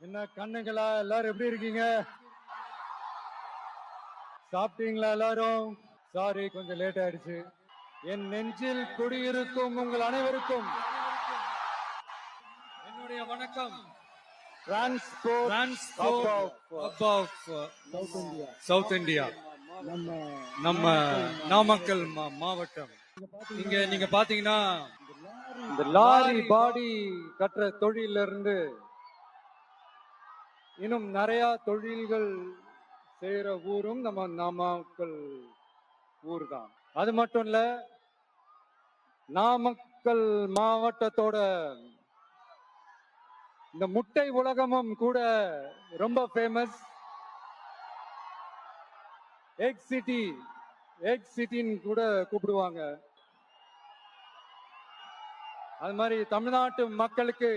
என்ன கண்ணுங்களா எல்லாரும் எப்படி இருக்கீங்க? சாப்பிட்டீங்களா எல்லாரும்? சாரி கொஞ்சம் லேட் ஆயிடுச்சு. என் நெஞ்சில் குடியிருக்கும் உங்கள் அனைவருக்கும் என்னுடைய வணக்கம். சவுத் இந்தியா சவுத் இந்தியா நம்ம நம்ம நாமக்கல் மாவட்டம். இங்க நீங்க பாத்தீங்கன்னா இந்த லாரி பாடி கட்டுற தொழில இருந்து இன்னும் நிறையா தொழில்கள் செய்கிற ஊரும் நம்ம நாமக்கல் ஊர் தான் அது மட்டும் இல்லை நாமக்கல் மாவட்டத்தோட இந்த முட்டை உலகமும் கூட ரொம்ப ஃபேமஸ் எக் சிட்டி எக் சிட்டின்னு கூட கூப்பிடுவாங்க. அது மாதிரி தமிழ்நாட்டு மக்களுக்கு